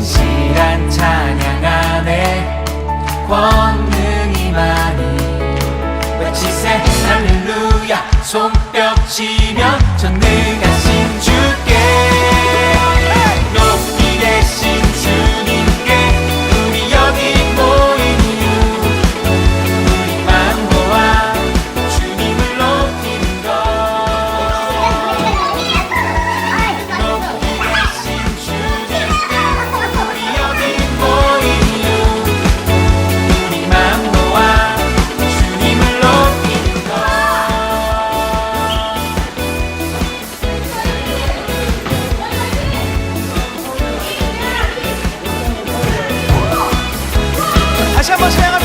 진실한 찬양 안에 권능이 많이 외치세. 할렐루야. 손뼉치며 전능 Atmosphäre